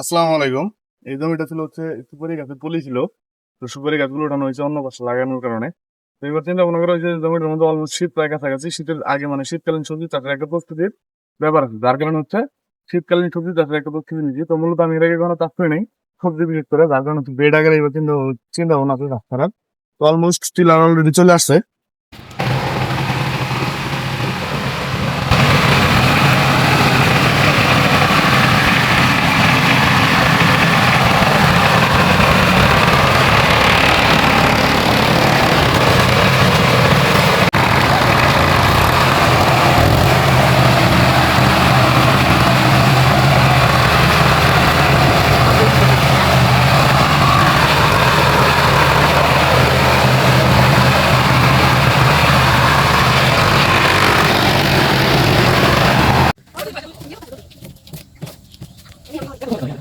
আসসালামু আলাইকুম। এই জমিটা ছিল হচ্ছে সুপারি গাছের পলি ছিল। তো সুপারি গাছগুলো ওঠানো হয়েছে অন্য পাশে লাগানোর কারণে। তো এবার চিন্তা ভাবনা করা হয়েছে জমিটার মধ্যে অলমোস্ট শীত প্রায় কাছাকাছি। শীতের আগে মানে শীতকালীন সবজি চাষের একটা প্রস্তুতির ব্যাপার আছে। যার কারণে হচ্ছে শীতকালীন সবজি চাষের একটা প্রস্তুতি নিয়েছি। তো মূলত আমি এর আগে কোনো চাষ করি নাই সবজি বিশেষ করে। যার কারণে বেড আগে এবার চিন্তা চিন্তা ভাবনা আছে চাষ তো অলমোস্ট টিলার অলরেডি চলে আসছে।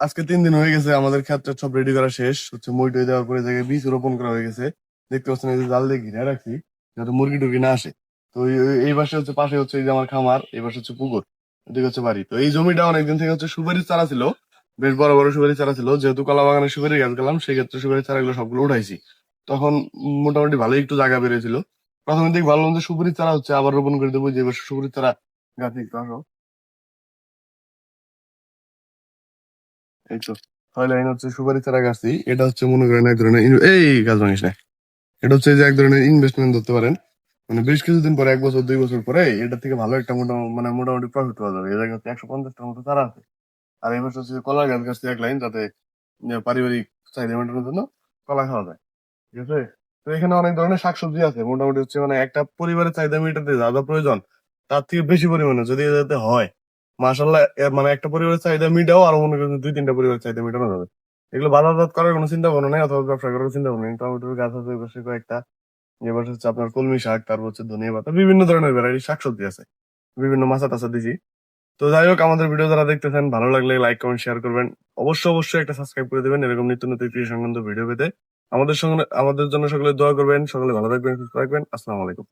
আজকে তিন দিন হয়ে গেছে, আমাদের ক্ষেত্রে সব রেডি করা শেষ। হচ্ছে মই টই দেওয়ার পরে জায়গায় বীজ রোপণ করা হয়ে গেছে। দেখতে পাচ্ছেন এই যে জাল দিয়ে ঘিরে রাখছি, যাতে মুরগি টুরগি না আসে। তো এই- পাশে হচ্ছে পাশে হচ্ছে এই যে আমার খামার, এই পাশে হচ্ছে পুকুর, এদিকে হচ্ছে বাড়ি। তো এই জমিটা অনেকদিন থেকে হচ্ছে সুপারির চারা ছিল, বেশ বড় বড় সুপারি চারা ছিল। যেহেতু কলা বাগানে সুপারি গাছ গেলাম সেই ক্ষেত্রে সুপারি চারাগুলো সবগুলো উঠাইছি। তখন মোটামুটি ভালোই একটু জায়গা বেরিয়েছিল। প্রথমে দিকে ভাবলাম যে সুপারির চারা হচ্ছে, আবার রোপণ করে দেবো, যে এবার সুপারির চারা গাছ আসো। এই তো ছয় লাইন হচ্ছে সুপারি চারা গাছই এটা হচ্ছে মনে করেন এক ধরনের এই গাছ ভাঙিস না। এটা হচ্ছে যে এক ধরনের ইনভেস্টমেন্ট ধরতে পারেন। মানে বেশ কিছুদিন পরে, এক বছর, দুই বছর পরে এটা থেকে ভালো একটা মোটামুটি মানে মোটামুটি প্রফিট পাওয়া যাবে। এই জায়গায় হচ্ছে একশো পঞ্চাশটার মতো চারা আছে। আর এই বছর হচ্ছে কলা গাছ গাছতে এক লাইন, যাতে পারিবারিক চাহিদা মেটানোর জন্য কলা খাওয়া যায়। ঠিক আছে? তো এখানে অনেক ধরনের শাকসবজি আছে। মোটামুটি হচ্ছে মানে একটা পরিবারের চাহিদা মেটাতে যা যা প্রয়োজন, তার থেকে বেশি পরিমাণে যদি যাতে হয় মাসাল্লাহ মানে একটা পরিবারের চাহিদা মিটাও আর মনে করেন দুই তিনটা পরিবারের চাহিদা মেটানো যাবে। এগুলো বাজারজাত করার কোনো চিন্তা ভাবনা নেই অথবা ব্যবসা করার চিন্তা ভাবনা নেই। টমেটোর গাছ আছে পাশে কয়েকটা। হচ্ছে আপনার কলমি শাক, তারপর হচ্ছে ধনিয়া পাতা, বিভিন্ন ধরনের ভ্যারাইটি শাকসবজি আছে। বিভিন্ন মাছা টাছা দিছি। তো যাই হোক, আমাদের ভিডিও যারা দেখতেছেন, ভালো লাগলে লাইক কমেন্ট শেয়ার করবেন। অবশ্যই অবশ্যই একটা সাবস্ক্রাইব করে দেবেন, এরকম নিত্য নতুন কৃষি সংক্রান্ত ভিডিও পেতে। আমাদের সঙ্গে, আমাদের জন্য সকলে দোয়া করবেন। সকলে ভালো থাকবেন, সুস্থ থাকবেন। আসসালামু আলাইকুম।